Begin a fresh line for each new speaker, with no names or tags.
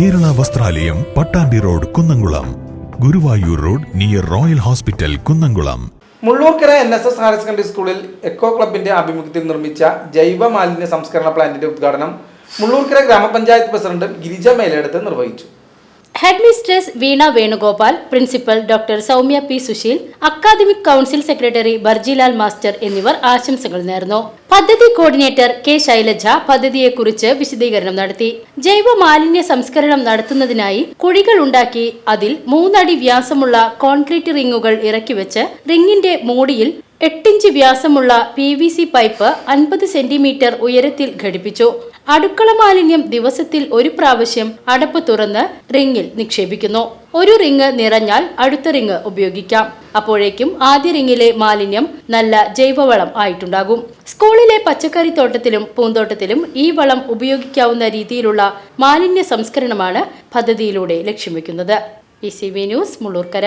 ദേവാലയം Pattambi road Kunnamkulam. Guruvayur road near royal hospital Kunnamkulam.
Mullurkara N S S higher secondary സ്കൂളിൽ eco ക്ലബിന്റെ ആഭിമുഖ്യത്തിൽ നിർമ്മിച്ച ജൈവ മാലിന്യ സംസ്കരണ പ്ലാന്റിന്റെ ഉദ്ഘാടനം മുള്ളൂർക്കര ഗ്രാമപഞ്ചായത്ത് പ്രസിഡന്റ് ഗിരിജ മേലെടുത്ത് നിർവഹിച്ചു.
Head mistress Veena Venugopal principal doctor Soumya P Susheel academic council secretary Barjilal master എന്നിവർ ആശംസകൾ നേർന്നു. പദ്ധതി കോർഡിനേറ്റർ കെ ശൈലജ പദ്ധതിയെക്കുറിച്ച് വിശദീകരണം നടത്തി. ജൈവ മാലിന്യ സംസ്കരണം നടത്തുന്നതിനായി കുഴികൾ ഉണ്ടാക്കി അതിൽ മൂന്നടി വ്യാസമുള്ള കോൺക്രീറ്റ് റിങ്ങുകൾ ഇറക്കിവെച്ച് റിങ്ങിന്റെ മൂടിയിൽ എട്ടിഞ്ച് വ്യാസമുള്ള പി വി സി പൈപ്പ് അൻപത് സെന്റിമീറ്റർ ഉയരത്തിൽ ഘടിപ്പിച്ചു. അടുക്കള മാലിന്യം ദിവസത്തിൽ ഒരു പ്രാവശ്യം അടപ്പ് തുറന്ന് റിങ്ങിൽ നിക്ഷേപിക്കുന്നു. ഒരു റിങ് നിറഞ്ഞാൽ അടുത്ത റിങ് ഉപയോഗിക്കാം. അപ്പോഴേക്കും ആദ്യ റിങ്ങിലെ മാലിന്യം നല്ല ജൈവവളം ആയിട്ടുണ്ടാകും. സ്കൂളിലെ പച്ചക്കറി തോട്ടത്തിലും പൂന്തോട്ടത്തിലും ഈ വളം ഉപയോഗിക്കാവുന്ന രീതിയിലുള്ള മാലിന്യ സംസ്കരണമാണ് പദ്ധതിയിലൂടെ ലക്ഷ്യം വെക്കുന്നത്. News Mullurkara.